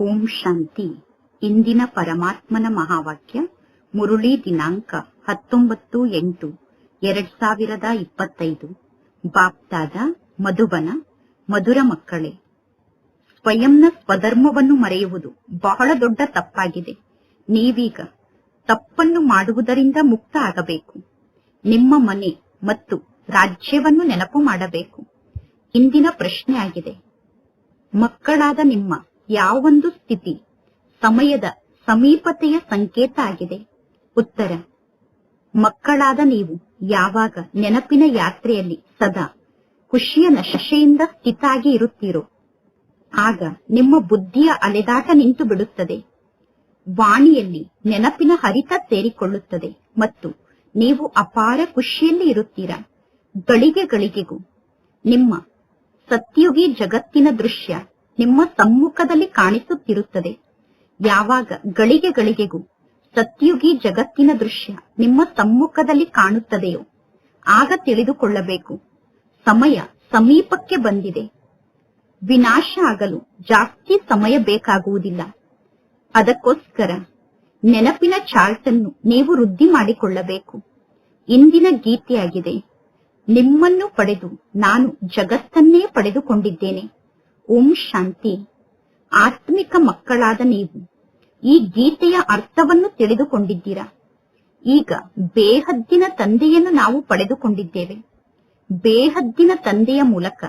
ಓಂ ಶಾಂತಿ. ಇಂದಿನ ಪರಮಾತ್ಮನ ಮಹಾವಾಕ್ಯ, ಮುರುಳಿ ದಿನಾಂಕ ಹತ್ತೊಂಬತ್ತು ಎಂಟು, ಎರಡ್ ಸಾವಿರದ ಇಪ್ಪತ್ತೈದು. ಬಾಪ್ತಾದ, ಮಧುಬನ, ಮಧುರ ಮಕ್ಕಳೇ. ಸ್ವಯಂನ ಸ್ವಧರ್ಮವನ್ನು ಮರೆಯುವುದು ಬಹಳ ದೊಡ್ಡ ತಪ್ಪಾಗಿದೆ. ನೀವೀಗ ತಪ್ಪನ್ನು ಮಾಡುವುದರಿಂದ ಮುಕ್ತ ಆಗಬೇಕು. ನಿಮ್ಮ ಮನೆ ಮತ್ತು ರಾಜ್ಯವನ್ನು ನೆನಪು ಮಾಡಬೇಕು. ಇಂದಿನ ಪ್ರಶ್ನೆ ಆಗಿದೆ. ಮಕ್ಕಳಾದ ನಿಮ್ಮ ಯಾವೊಂದು ಸ್ಥಿತಿ ಸಮಯದ ಸಮೀಪತೆಯ ಸಂಕೇತ ಆಗಿದೆ. ಉತ್ತರ, ಮಕ್ಕಳಾದ ನೀವು ಯಾವಾಗ ನೆನಪಿನ ಯಾತ್ರೆಯಲ್ಲಿ ಸದಾ ಖುಷಿಯ ನಶೆಯಿಂದ ಸ್ಥಿತಾಗಿ ಇರುತ್ತೀರೋ, ಆಗ ನಿಮ್ಮ ಬುದ್ಧಿಯ ಅಲೆದಾಟ ನಿಂತು ಬಿಡುತ್ತದೆ. ವಾಣಿಯಲ್ಲಿ ನೆನಪಿನ ಹರಿತ ಸೇರಿಕೊಳ್ಳುತ್ತದೆ ಮತ್ತು ನೀವು ಅಪಾರ ಖುಷಿಯಲ್ಲಿ ಇರುತ್ತೀರಾ. ಗಳಿಗೆ ಗಳಿಗೆಗೂ ನಿಮ್ಮ ಸತ್ಯುಗಿ ಜಗತ್ತಿನ ದೃಶ್ಯ ನಿಮ್ಮ ಸಮ್ಮುಖದಲ್ಲಿ ಕಾಣಿಸುತ್ತಿರುತ್ತದೆ. ಯಾವಾಗ ಗಳಿಗೆ ಗಳಿಗೆಗೂ ಸತ್ಯುಗಿ ಜಗತ್ತಿನ ದೃಶ್ಯ ನಿಮ್ಮ ಸಮ್ಮುಖದಲ್ಲಿ ಕಾಣುತ್ತದೆಯೋ, ಆಗ ತಿಳಿದುಕೊಳ್ಳಬೇಕು. ಸಮಯ ಸಮೀಪಕ್ಕೆ ಬಂದಿದೆ. ವಿನಾಶ ಆಗಲು ಜಾಸ್ತಿ ಸಮಯ ಬೇಕಾಗುವುದಿಲ್ಲ. ಅದಕ್ಕೋಸ್ಕರ ನೆನಪಿನ ಚಾರ್ಟ್ ನೀವು ವೃದ್ಧಿ ಮಾಡಿಕೊಳ್ಳಬೇಕು. ಇಂದಿನ ಗೀತೆಯಾಗಿದೆ, ನಿಮ್ಮನ್ನು ಪಡೆದು ನಾನು ಜಗತ್ತನ್ನೇ ಪಡೆದುಕೊಂಡಿದ್ದೇನೆ. ಓಂ ಶಾಂತಿ. ಆತ್ಮಿಕ ಮಕ್ಕಳಾದ ನೀವು ಈ ಗೀತೆಯ ಅರ್ಥವನ್ನು ತಿಳಿದುಕೊಂಡಿದ್ದೀರಾ? ಈಗ ಬೇಹದ್ದಿನ ತಂದೆಯನ್ನು ನಾವು ಪಡೆದುಕೊಂಡಿದ್ದೇವೆ. ಬೇಹದ್ದಿನ ತಂದೆಯ ಮೂಲಕ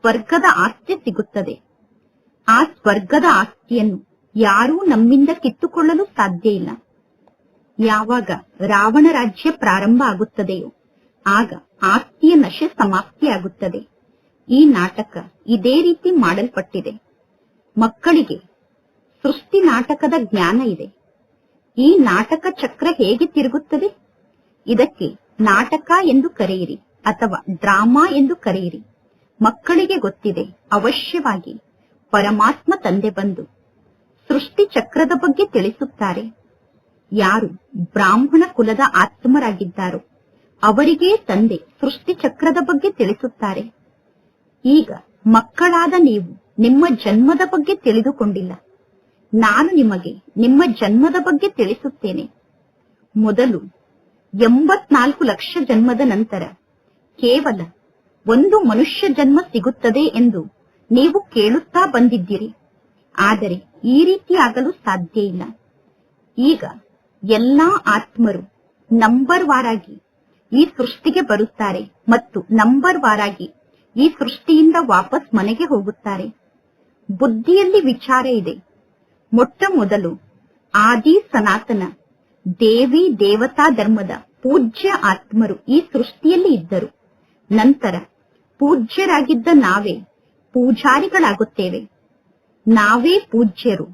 ಸ್ವರ್ಗದ ಆಸ್ತಿ ಸಿಗುತ್ತದೆ. ಆ ಸ್ವರ್ಗದ ಆಸ್ತಿಯನ್ನು ಯಾರೂ ನಮ್ಮಿಂದ ಕಿತ್ತುಕೊಳ್ಳಲು ಸಾಧ್ಯ ಇಲ್ಲ. ಯಾವಾಗ ರಾವಣ ರಾಜ್ಯ ಪ್ರಾರಂಭ ಆಗುತ್ತದೆಯೋ ಆಗ ಆಸ್ತಿಯ ನಶೆ ಸಮಾಪ್ತಿಯಾಗುತ್ತದೆ. ಈ ನಾಟಕ ಇದೇ ರೀತಿ ಮಾಡಲ್ಪಟ್ಟಿದೆ. ಮಕ್ಕಳಿಗೆ ಸೃಷ್ಟಿ ನಾಟಕದ ಜ್ಞಾನ ಇದೆ. ಈ ನಾಟಕ ಚಕ್ರ ಹೇಗೆ ತಿರುಗುತ್ತದೆ? ಇದಕ್ಕೆ ನಾಟಕ ಎಂದು ಕರೆಯಿರಿ ಅಥವಾ ಡ್ರಾಮಾ ಎಂದು ಕರೆಯಿರಿ. ಮಕ್ಕಳಿಗೆ ಗೊತ್ತಿದೆ ಅವಶ್ಯವಾಗಿ ಪರಮಾತ್ಮ ತಂದೆ ಬಂದು ಸೃಷ್ಟಿ ಚಕ್ರದ ಬಗ್ಗೆ ತಿಳಿಸುತ್ತಾರೆ. ಯಾರು ಬ್ರಾಹ್ಮಣ ಕುಲದ ಆತ್ಮರಾಗಿದ್ದಾರೋ ಅವರಿಗೇ ತಂದೆ ಸೃಷ್ಟಿ ಚಕ್ರದ ಬಗ್ಗೆ ತಿಳಿಸುತ್ತಾರೆ. ಈಗ ಮಕ್ಕಳಾದ ನೀವು ನಿಮ್ಮ ಜನ್ಮದ ಬಗ್ಗೆ ತಿಳಿದುಕೊಂಡಿಲ್ಲ. ನಾನು ನಿಮಗೆ ನಿಮ್ಮ ಜನ್ಮದ ಬಗ್ಗೆ ತಿಳಿಸುತ್ತೇನೆ. ಮೊದಲು ಎಂಬತ್ನಾಲ್ಕು ಲಕ್ಷ ಜನ್ಮದ ನಂತರ ಕೇವಲ ಒಂದು ಮನುಷ್ಯ ಜನ್ಮ ಸಿಗುತ್ತದೆ ಎಂದು ನೀವು ಕೇಳುತ್ತಾ ಬಂದಿದ್ದೀರಿ. ಆದರೆ ಈ ರೀತಿಯಾಗಲು ಸಾಧ್ಯ ಇಲ್ಲ. ಈಗ ಎಲ್ಲಾ ಆತ್ಮರು ನಂಬರ್ ವಾರಾಗಿ ಈ ಸೃಷ್ಟಿಗೆ ಬರುತ್ತಾರೆ ಮತ್ತು ನಂಬರ್ ವಾರಾಗಿ ಈ ಸೃಷ್ಟಿಯಿಂದ ವಾಪಸ್ ಮನೆಗೆ ಹೋಗುತ್ತಾರೆ. ಬುದ್ಧಿಯಲ್ಲಿ ವಿಚಾರ ಇದೆ. ಮೊಟ್ಟ ಮೊದಲು ಆದಿ ಸನಾತನ, ದೇವಿ ದೇವತಾ ಧರ್ಮದ ಪೂಜ್ಯ ಆತ್ಮರು ಈ ಸೃಷ್ಟಿಯಲ್ಲಿ ಇದ್ದರು. ನಂತರ ಪೂಜ್ಯರಾಗಿದ್ದ ನಾವೇ ಪೂಜಾರಿಗಳಾಗುತ್ತೇವೆ. ನಾವೇ ಪೂಜ್ಯರು,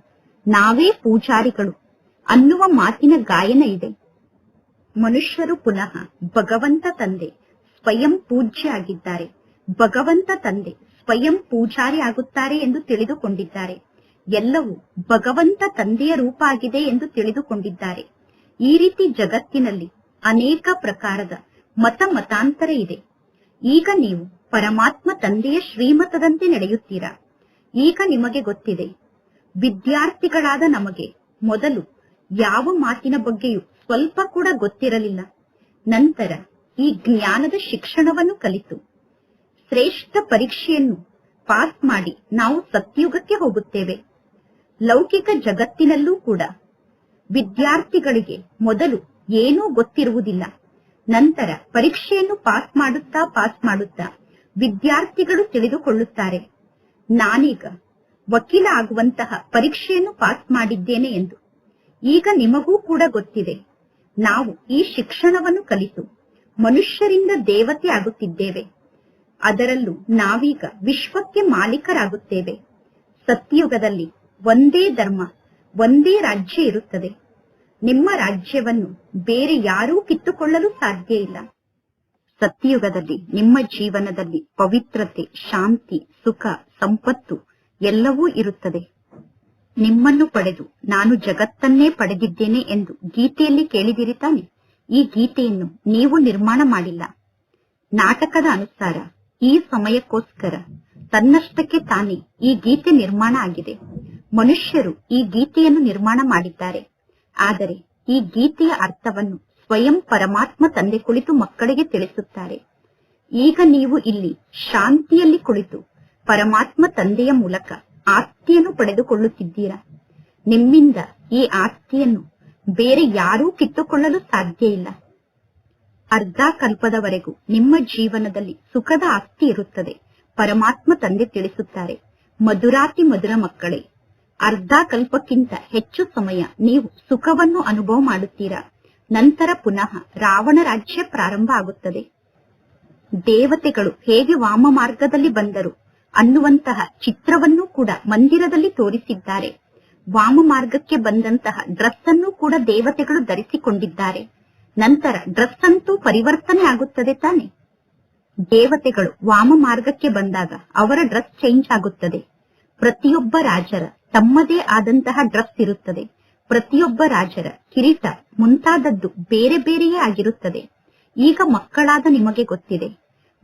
ನಾವೇ ಪೂಜಾರಿಗಳು ಅನ್ನುವ ಮಾತಿನ ಗಾಯನ ಇದೆ. ಮನುಷ್ಯರು ಪುನಃ ಭಗವಂತ ತಂದೆ ಸ್ವಯಂ ಪೂಜ್ಯ ಆಗಿದ್ದಾರೆ. ಭಗವಂತ ತಂದೆ ಸ್ವಯಂ ಪೂಜಾರಿ ಆಗುತ್ತಾರೆ ಎಂದು ತಿಳಿದುಕೊಂಡಿದ್ದಾರೆ. ಎಲ್ಲವೂ ಭಗವಂತ ತಂದೆಯ ರೂಪ ಆಗಿದೆ ಎಂದು ತಿಳಿದುಕೊಂಡಿದ್ದಾರೆ. ಈ ರೀತಿ ಜಗತ್ತಿನಲ್ಲಿ ಅನೇಕ ಪ್ರಕಾರದ ಮತ ಮತಾಂತರ ಇದೆ. ಈಗ ನೀವು ಪರಮಾತ್ಮ ತಂದೆಯ ಶ್ರೀಮತದಂತೆ ನಡೆಯುತ್ತೀರಾ? ಈಗ ನಿಮಗೆ ಗೊತ್ತಿದೆ, ವಿದ್ಯಾರ್ಥಿಗಳಾದ ನಮಗೆ ಮೊದಲು ಯಾವ ಮಾತಿನ ಬಗ್ಗೆಯೂ ಸ್ವಲ್ಪ ಕೂಡ ಗೊತ್ತಿರಲಿಲ್ಲ. ನಂತರ ಈ ಜ್ಞಾನದ ಶಿಕ್ಷಣವನ್ನು ಕಲಿತು ಶ್ರೇಷ್ಠ ಪರೀಕ್ಷೆಯನ್ನು ಪಾಸ್ ಮಾಡಿ ನಾವು ಸತ್ಯುಗಕ್ಕೆ ಹೋಗುತ್ತೇವೆ. ಲೌಕಿಕ ಜಗತ್ತಿನಲ್ಲೂ ಕೂಡ ವಿದ್ಯಾರ್ಥಿಗಳಿಗೆ ಮೊದಲು ಏನೂ ಗೊತ್ತಿರುವುದಿಲ್ಲ. ನಂತರ ಪರೀಕ್ಷೆಯನ್ನು ಪಾಸ್ ಮಾಡುತ್ತಾ ಪಾಸ್ ಮಾಡುತ್ತಾ ವಿದ್ಯಾರ್ಥಿಗಳು ತಿಳಿದುಕೊಳ್ಳುತ್ತಾರೆ. ನಾನೀಗ ವಕೀಲ ಆಗುವಂತಹ ಪರೀಕ್ಷೆಯನ್ನು ಪಾಸ್ ಮಾಡಿದ್ದೇನೆ ಎಂದು. ಈಗ ನಿಮಗೂ ಕೂಡ ಗೊತ್ತಿದೆ. ನಾವು ಈ ಶಿಕ್ಷಣವನ್ನು ಕಲಿತು ಮನುಷ್ಯರಿಂದ ದೇವತೆ ಆಗುತ್ತಿದ್ದೇವೆ. ಅದರಲ್ಲೂ ನಾವೀಗ ವಿಶ್ವಕ್ಕೆ ಮಾಲೀಕರಾಗುತ್ತೇವೆ. ಸತ್ಯುಗದಲ್ಲಿ ಒಂದೇ ಧರ್ಮ, ಒಂದೇ ರಾಜ್ಯ ಇರುತ್ತದೆ. ನಿಮ್ಮ ರಾಜ್ಯವನ್ನು ಬೇರೆ ಯಾರೂ ಕಿತ್ತುಕೊಳ್ಳಲು ಸಾಧ್ಯ ಇಲ್ಲ. ಸತ್ಯಯುಗದಲ್ಲಿ ನಿಮ್ಮ ಜೀವನದಲ್ಲಿ ಪವಿತ್ರತೆ, ಶಾಂತಿ, ಸುಖ, ಸಂಪತ್ತು ಎಲ್ಲವೂ ಇರುತ್ತದೆ. ನಿಮ್ಮನ್ನು ಪಡೆದು ನಾನು ಜಗತ್ತನ್ನೇ ಪಡೆದಿದ್ದೇನೆ ಎಂದು ಗೀತೆಯಲ್ಲಿ ಕೇಳಿದಿರಿ ತಾನೆ. ಈ ಗೀತೆಯನ್ನು ನೀವು ನಿರ್ಮಾಣ ಮಾಡಿಲ್ಲ. ನಾಟಕದ ಅನುಸಾರ ಈ ಸಮಯಕ್ಕೋಸ್ಕರ ತನ್ನಷ್ಟಕ್ಕೆ ತಾನೇ ಈ ಗೀತೆ ನಿರ್ಮಾಣ ಆಗಿದೆ. ಮನುಷ್ಯರು ಈ ಗೀತೆಯನ್ನು ನಿರ್ಮಾಣ ಮಾಡಿದ್ದಾರೆ. ಆದರೆ ಈ ಗೀತೆಯ ಅರ್ಥವನ್ನು ಸ್ವಯಂ ಪರಮಾತ್ಮ ತಂದೆ ಕುಳಿತು ಮಕ್ಕಳಿಗೆ ತಿಳಿಸುತ್ತಾರೆ. ಈಗ ನೀವು ಇಲ್ಲಿ ಶಾಂತಿಯಲ್ಲಿ ಕುಳಿತು ಪರಮಾತ್ಮ ತಂದೆಯ ಮೂಲಕ ಆಸ್ತಿಯನ್ನು ಪಡೆದುಕೊಳ್ಳುತ್ತಿದ್ದೀರಾ? ನಿಮ್ಮಿಂದ ಈ ಆಸ್ತಿಯನ್ನು ಬೇರೆ ಯಾರೂ ಕಿತ್ತುಕೊಳ್ಳಲು ಸಾಧ್ಯ ಇಲ್ಲ. ಅರ್ಧ ಕಲ್ಪದವರೆಗೂ ನಿಮ್ಮ ಜೀವನದಲ್ಲಿ ಸುಖದ ಆಸ್ತಿ ಇರುತ್ತದೆ. ಪರಮಾತ್ಮ ತಂದೆ ತಿಳಿಸುತ್ತಾರೆ, ಮಧುರಾತಿ ಮಧುರ ಮಕ್ಕಳೇ, ಅರ್ಧ ಕಲ್ಪಕ್ಕಿಂತ ಹೆಚ್ಚು ಸಮಯ ನೀವು ಸುಖವನ್ನು ಅನುಭವ ಮಾಡುತ್ತೀರಾ? ನಂತರ ಪುನಃ ರಾವಣ ರಾಜ್ಯ ಪ್ರಾರಂಭ ಆಗುತ್ತದೆ. ದೇವತೆಗಳು ಹೇಗೆ ವಾಮ ಮಾರ್ಗದಲ್ಲಿ ಬಂದರು ಅನ್ನುವಂತಹ ಚಿತ್ರವನ್ನು ಕೂಡ ಮಂದಿರದಲ್ಲಿ ತೋರಿಸಿದ್ದಾರೆ. ವಾಮ ಮಾರ್ಗಕ್ಕೆ ಬಂದಂತಹ ಡ್ರೆಸ್ ಅನ್ನು ಕೂಡ ದೇವತೆಗಳು ಧರಿಸಿಕೊಂಡಿದ್ದಾರೆ. ನಂತರ ಡ್ರೆಸ್ ಅಂತೂ ಪರಿವರ್ತನೆ ಆಗುತ್ತದೆ ತಾನೆ. ದೇವತೆಗಳು ವಾಮ ಮಾರ್ಗಕ್ಕೆ ಬಂದಾಗ ಅವರ ಡ್ರೆಸ್ ಚೇಂಜ್ ಆಗುತ್ತದೆ. ಪ್ರತಿಯೊಬ್ಬ ರಾಜರ ತಮ್ಮದೇ ಆದಂತಹ ಡ್ರೆಸ್ ಇರುತ್ತದೆ. ಪ್ರತಿಯೊಬ್ಬ ರಾಜರ ಕಿರೀಟ ಮುಂತಾದದ್ದು ಬೇರೆ ಬೇರೆಯೇ ಆಗಿರುತ್ತದೆ. ಈಗ ಮಕ್ಕಳಾದ ನಿಮಗೆ ಗೊತ್ತಿದೆ.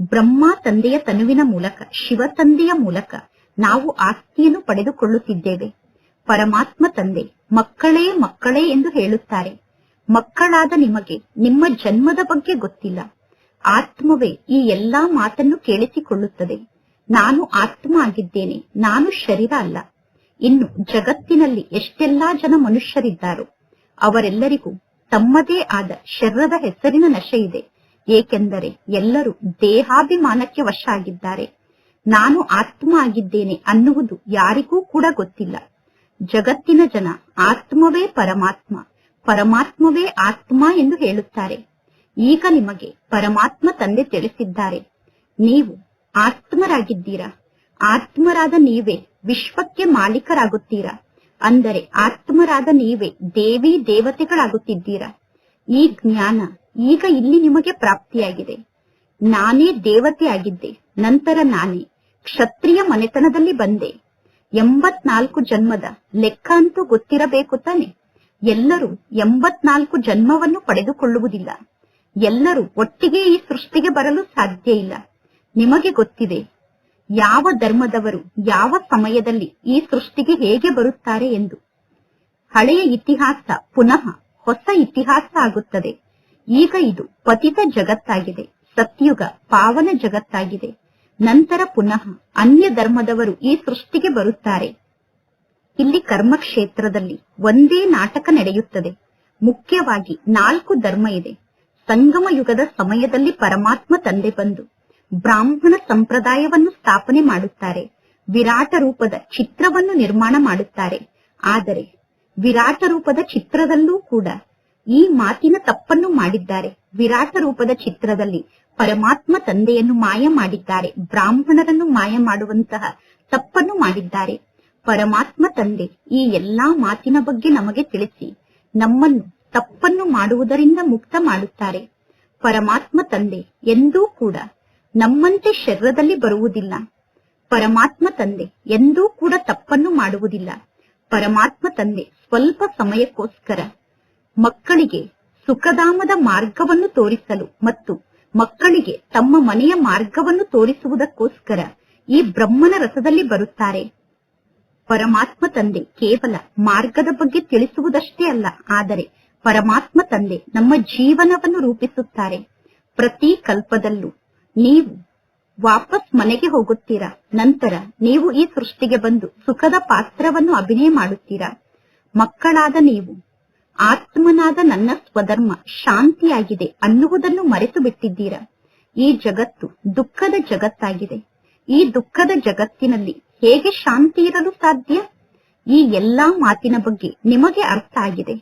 ಬ್ರಹ್ಮ ತಂದೆಯ ತನುವಿನ ಮೂಲಕ, ಶಿವ ತಂದೆಯ ಮೂಲಕ ನಾವು ಆಸ್ತಿಯನ್ನು ಪಡೆದುಕೊಳ್ಳುತ್ತಿದ್ದೇವೆ. ಪರಮಾತ್ಮ ತಂದೆ ಮಕ್ಕಳೇ ಮಕ್ಕಳೇ ಎಂದು ಹೇಳುತ್ತಾರೆ. ಮಕ್ಕಳಾದ ನಿಮಗೆ, ನಿಮ್ಮ ಜನ್ಮದ ಬಗ್ಗೆ ಗೊತ್ತಿಲ್ಲ. ಆತ್ಮವೇ ಈ ಎಲ್ಲಾ ಮಾತನ್ನು ಕೇಳಿಸಿಕೊಳ್ಳುತ್ತದೆ. ನಾನು ಆತ್ಮ ಆಗಿದ್ದೇನೆ, ನಾನು ಶರೀರ ಅಲ್ಲ. ಇನ್ನು ಜಗತ್ತಿನಲ್ಲಿ ಎಷ್ಟೆಲ್ಲಾ ಜನ ಮನುಷ್ಯರಿದ್ದಾರೋ, ಅವರೆಲ್ಲರಿಗೂ ತಮ್ಮದೇ ಆದ ಶರೀರದ ಹೆಸರಿನ ನಶೆ ಇದೆ. ಏಕೆಂದರೆ ಎಲ್ಲರೂ ದೇಹಾಭಿಮಾನಕ್ಕೆ ವಶ ಆಗಿದ್ದಾರೆ ನಾನು ಆತ್ಮ ಆಗಿದ್ದೇನೆ ಅನ್ನುವುದು ಯಾರಿಗೂ ಕೂಡ ಗೊತ್ತಿಲ್ಲ. ಜಗತ್ತಿನ ಜನ ಆತ್ಮವೇ ಪರಮಾತ್ಮ. ಪರಮಾತ್ಮವೇ ಆತ್ಮ ಎಂದು ಹೇಳುತ್ತಾರೆ. ಈಗ ನಿಮಗೆ ಪರಮಾತ್ಮ ತಂದೆ ತಿಳಿಸಿದ್ದಾರೆ. ನೀವು ಆತ್ಮರಾಗಿದ್ದೀರಾ? ಆತ್ಮರಾದ ನೀವೇ ವಿಶ್ವಕ್ಕೆ ಮಾಲೀಕರಾಗುತ್ತೀರಾ? ಅಂದರೆ ಆತ್ಮರಾದ ನೀವೇ ದೇವಿ ದೇವತೆಗಳಾಗುತ್ತಿದ್ದೀರಾ? ಈ ಜ್ಞಾನ ಈಗ ಇಲ್ಲಿ ನಿಮಗೆ ಪ್ರಾಪ್ತಿಯಾಗಿದೆ. ನಾನೇ ದೇವತೆ ಆಗಿದ್ದೆ ನಂತರ ನಾನೇ ಕ್ಷತ್ರಿಯ ಮನೆತನದಲ್ಲಿ ಬಂದೆ. ಎಂಬತ್ನಾಲ್ಕು ಜನ್ಮದ ಲೆಕ್ಕ ಅಂತೂ ಗೊತ್ತಿರಬೇಕು ತಾನೆ? ಎಲ್ಲರೂ ಎಂಬತ್ನಾಲ್ಕು ಜನ್ಮವನ್ನು ಪಡೆದುಕೊಳ್ಳುವುದಿಲ್ಲ. ಎಲ್ಲರೂ ಒಟ್ಟಿಗೆ ಈ ಸೃಷ್ಟಿಗೆ ಬರಲು ಸಾಧ್ಯ ಇಲ್ಲ. ನಿಮಗೆ ಗೊತ್ತಿದೆ, ಯಾವ ಧರ್ಮದವರು ಯಾವ ಸಮಯದಲ್ಲಿ ಈ ಸೃಷ್ಟಿಗೆ ಹೇಗೆ ಬರುತ್ತಾರೆ ಎಂದು. ಹಳೆಯ ಇತಿಹಾಸ ಪುನಃ ಹೊಸ ಇತಿಹಾಸ ಆಗುತ್ತದೆ. ಈಗ ಇದು ಪತಿತ ಜಗತ್ತಾಗಿದೆ, ಸತ್ಯುಗ ಪಾವನ ಜಗತ್ತಾಗಿದೆ. ನಂತರ ಪುನಃ ಅನ್ಯ ಧರ್ಮದವರು ಈ ಸೃಷ್ಟಿಗೆ ಬರುತ್ತಾರೆ. ಇಲ್ಲಿ ಕರ್ಮಕ್ಷೇತ್ರದಲ್ಲಿ ಒಂದೇ ನಾಟಕ ನಡೆಯುತ್ತದೆ. ಮುಖ್ಯವಾಗಿ ನಾಲ್ಕು ಧರ್ಮ ಇದೆ. ಸಂಗಮ ಯುಗದ ಸಮಯದಲ್ಲಿ ಪರಮಾತ್ಮ ತಂದೆ ಬಂದು ಬ್ರಾಹ್ಮಣ ಸಂಪ್ರದಾಯವನ್ನು ಸ್ಥಾಪನೆ ಮಾಡುತ್ತಾರೆ. ವಿರಾಟ ರೂಪದ ಚಿತ್ರವನ್ನು ನಿರ್ಮಾಣ ಮಾಡುತ್ತಾರೆ. ಆದರೆ ವಿರಾಟ ರೂಪದ ಚಿತ್ರದಲ್ಲೂ ಕೂಡ ಈ ಮಾತಿನ ತಪ್ಪನ್ನು ಮಾಡಿದ್ದಾರೆ. ವಿರಾಟ ರೂಪದ ಚಿತ್ರದಲ್ಲಿ ಪರಮಾತ್ಮ ತಂದೆಯನ್ನು ಮಾಯ ಮಾಡಿದ್ದಾರೆ. ಬ್ರಾಹ್ಮಣರನ್ನು ಮಾಯ ಮಾಡುವಂತಹ ತಪ್ಪನ್ನು ಮಾಡಿದ್ದಾರೆ. ಪರಮಾತ್ಮ ತಂದೆ, ಈ ಎಲ್ಲಾ ಮಾತಿನ ಬಗ್ಗೆ ನಮಗೆ ತಿಳಿಸಿ. ನಮ್ಮನ್ನು ತಪ್ಪನ್ನು ಮಾಡುವುದರಿಂದ ಮುಕ್ತ ಮಾಡುತ್ತಾರೆ. ಪರಮಾತ್ಮ ತಂದೆ, ಎಂದೂ ಕೂಡ ನಮ್ಮಂತೆ ಶರೀರದಲ್ಲಿ ಬರುವುದಿಲ್ಲ. ಪರಮಾತ್ಮ ತಂದೆ, ಎಂದೂ ಕೂಡ ತಪ್ಪನ್ನು ಮಾಡುವುದಿಲ್ಲ. ಪರಮಾತ್ಮ ತಂದೆ, ಸ್ವಲ್ಪ ಸಮಯಕ್ಕೋಸ್ಕರ ಮಕ್ಕಳಿಗೆ ಸುಖಧಾಮದ ಮಾರ್ಗವನ್ನು ತೋರಿಸಲು ಮತ್ತು ಮಕ್ಕಳಿಗೆ ತಮ್ಮ ಮನೆಯ ಮಾರ್ಗವನ್ನು ತೋರಿಸುವುದಕ್ಕೋಸ್ಕರ ಈ ಬ್ರಹ್ಮನ ರಸದಲ್ಲಿ ಬರುತ್ತಾರೆ. ಪರಮಾತ್ಮ ತಂದೆ ಕೇವಲ ಮಾರ್ಗದ ಬಗ್ಗೆ ತಿಳಿಸುವುದಷ್ಟೇ ಅಲ್ಲ, ಆದರೆ ಪರಮಾತ್ಮ ತಂದೆ ನಮ್ಮ ಜೀವನವನ್ನು ರೂಪಿಸುತ್ತಾರೆ. ಪ್ರತಿ ಕಲ್ಪದಲ್ಲೂ ನೀವು ವಾಪಸ್ ಮನೆಗೆ ಹೋಗುತ್ತೀರಾ, ನಂತರ ನೀವು ಈ ಸೃಷ್ಟಿಗೆ ಬಂದು ಸುಖದ ಪಾತ್ರವನ್ನು ಅಭಿನಯ ಮಾಡುತ್ತೀರಾ? ಮಕ್ಕಳಾದ ನೀವು, ಆತ್ಮನಾದ ನನ್ನ ಸ್ವಧರ್ಮ ಶಾಂತಿಯಾಗಿದೆ ಅನ್ನುವುದನ್ನು ಮರೆತು ಬಿಟ್ಟಿದ್ದೀರಾ ಈ ಜಗತ್ತು ದುಃಖದ ಜಗತ್ತಾಗಿದೆ. ಈ ದುಃಖದ ಜಗತ್ತಿನಲ್ಲಿ ಹೇಗೆ ಶಾಂತಿ ಇರಲು ಸಾಧ್ಯ? ಈ ಎಲ್ಲಾ ಮಾತಿನ ಬಗ್ಗೆ ನಿಮಗೆ ಅರ್ಥ ಆಗಿದೆ.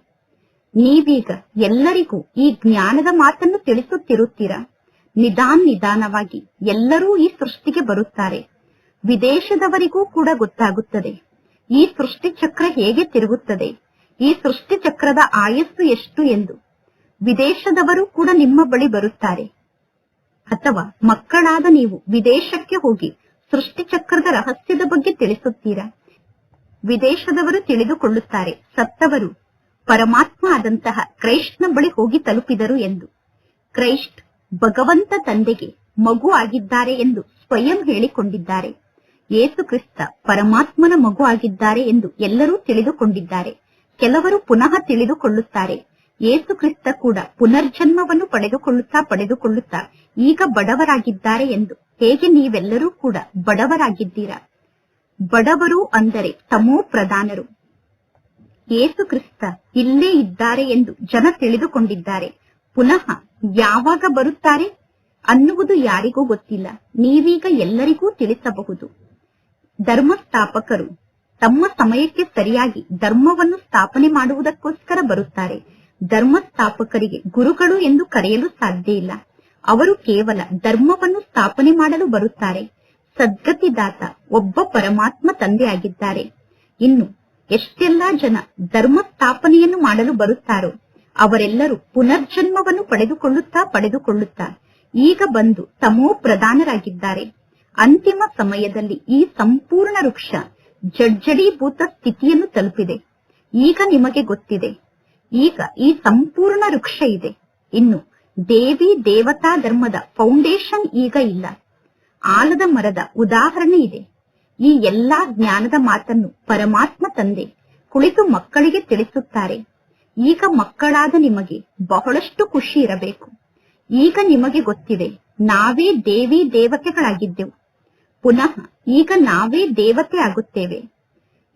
ನೀವೀಗ ಎಲ್ಲರಿಗೂ ಈ ಜ್ಞಾನದ ಮಾತನ್ನು ತಿಳಿಸುತ್ತಿರುತ್ತೀರಾ? ನಿಧಾನ್ ನಿಧಾನವಾಗಿ ಎಲ್ಲರೂ ಈ ಸೃಷ್ಟಿಗೆ ಬರುತ್ತಾರೆ. ವಿದೇಶದವರಿಗೂ ಕೂಡ ಗೊತ್ತಾಗುತ್ತದೆ. ಈ ಸೃಷ್ಟಿ ಚಕ್ರ ಹೇಗೆ ತಿರುಗುತ್ತದೆ? ಈ ಸೃಷ್ಟಿ ಚಕ್ರದ ಆಯಸ್ಸು ಎಷ್ಟು ಎಂದು. ವಿದೇಶದವರು ಕೂಡ ನಿಮ್ಮ ಬಳಿ ಬರುತ್ತಾರೆ. ಅಥವಾ ಮಕ್ಕಳಾದ ನೀವು ವಿದೇಶಕ್ಕೆ ಹೋಗಿ ಸೃಷ್ಟಿ ಚಕ್ರದ ರಹಸ್ಯದ ಬಗ್ಗೆ ತಿಳಿಸುತ್ತೀರಾ? ವಿದೇಶದವರು ತಿಳಿದುಕೊಳ್ಳುತ್ತಾರೆ, ಸತ್ತವರು. ಪರಮಾತ್ಮ ಆದಂತಹ ಕ್ರೈಸ್ಟ್ನ ಬಳಿ ಹೋಗಿ ತಲುಪಿದರು ಎಂದು. ಕ್ರೈಸ್ಟ್ ಭಗವಂತ ತಂದೆಗೆ ಮಗು ಆಗಿದ್ದಾರೆ ಎಂದು ಸ್ವಯಂ ಹೇಳಿಕೊಂಡಿದ್ದಾರೆ. ಯೇಸು ಕ್ರಿಸ್ತ ಪರಮಾತ್ಮನ ಮಗು ಆಗಿದ್ದಾರೆ ಎಂದು ಎಲ್ಲರೂ ತಿಳಿದುಕೊಂಡಿದ್ದಾರೆ. ಕೆಲವರು ಪುನಃ ತಿಳಿದುಕೊಳ್ಳುತ್ತಾರೆ. ಯೇಸು ಕ್ರಿಸ್ತ ಕೂಡ ಪುನರ್ಜನ್ಮವನ್ನು ಪಡೆದುಕೊಳ್ಳುತ್ತಾ ಪಡೆದುಕೊಳ್ಳುತ್ತಾ ಈಗ ಬಡವರಾಗಿದ್ದಾರೆ ಎಂದು. ಹೇಗೆ ನೀವೆಲ್ಲರೂ ಕೂಡ ಬಡವರಾಗಿದ್ದೀರಾ? ಬಡವರು ಅಂದರೆ ತಮೋ ಪ್ರಧಾನರು. ಯೇಸು ಕ್ರಿಸ್ತ ಇಲ್ಲೇ ಇದ್ದಾರೆ ಎಂದು ಜನ ತಿಳಿದುಕೊಂಡಿದ್ದಾರೆ. ಪುನಃ ಯಾವಾಗ ಬರುತ್ತಾರೆ? ಅನ್ನುವುದು ಯಾರಿಗೂ ಗೊತ್ತಿಲ್ಲ. ನೀವೀಗ ಎಲ್ಲರಿಗೂ ತಿಳಿಸಬಹುದು. ಧರ್ಮಸ್ಥಾಪಕರು ತಮ್ಮ ಸಮಯಕ್ಕೆ ಸರಿಯಾಗಿ ಧರ್ಮವನ್ನು ಸ್ಥಾಪನೆ ಮಾಡುವುದಕ್ಕೋಸ್ಕರ ಬರುತ್ತಾರೆ. ಧರ್ಮಸ್ಥಾಪಕರಿಗೆ ಗುರುಗಳು ಎಂದು ಕರೆಯಲು ಸಾಧ್ಯ ಇಲ್ಲ. ಅವರು ಕೇವಲ ಧರ್ಮವನ್ನು ಸ್ಥಾಪನೆ ಮಾಡಲು ಬರುತ್ತಾರೆ. ಸದ್ಗತಿದಾತ ಒಬ್ಬ ಪರಮಾತ್ಮ ತಂದೆಯಾಗಿದ್ದಾರೆ. ಇನ್ನು ಎಷ್ಟೆಲ್ಲಾ ಜನ ಧರ್ಮ ಸ್ಥಾಪನೆಯನ್ನು ಮಾಡಲು ಬರುತ್ತಾರೋ, ಅವರೆಲ್ಲರೂ ಪುನರ್ಜನ್ಮವನ್ನು ಪಡೆದುಕೊಳ್ಳುತ್ತಾ ಪಡೆದುಕೊಳ್ಳುತ್ತಾ ಈಗ ಬಂದು ತಮೋ ಪ್ರಧಾನರಾಗಿದ್ದಾರೆ. ಅಂತಿಮ ಸಮಯದಲ್ಲಿ ಈ ಸಂಪೂರ್ಣ ವೃಕ್ಷ ಜಡ್ಜಡೀಭೂತ ಸ್ಥಿತಿಯನ್ನು ತಲುಪಿದೆ. ಈಗ ನಿಮಗೆ ಗೊತ್ತಿದೆ. ಈಗ ಈ ಸಂಪೂರ್ಣ ವೃಕ್ಷ ಇದೆ. ಇನ್ನು ದೇವಿ ದೇವತಾ ಧರ್ಮದ ಫೌಂಡೇಶನ್ ಈಗ ಇಲ್ಲ. ಆಲದ ಮರದ ಉದಾಹರಣೆ ಇದೆ. ಈ ಎಲ್ಲಾ ಜ್ಞಾನದ ಮಾತನ್ನು ಪರಮಾತ್ಮ ತಂದೆ ಕುಳಿತು ಮಕ್ಕಳಿಗೆ ತಿಳಿಸುತ್ತಾರೆ. ಈಗ ಮಕ್ಕಳಾದ ನಿಮಗೆ ಬಹಳಷ್ಟು ಖುಷಿ ಇರಬೇಕು. ಈಗ ನಿಮಗೆ ಗೊತ್ತಿದೆ, ನಾವೇ ದೇವಿ ದೇವತೆಗಳಾಗಿದ್ದೆವು. ಪುನಃ ಈಗ ನಾವೇ ದೇವತೆ ಆಗುತ್ತೇವೆ.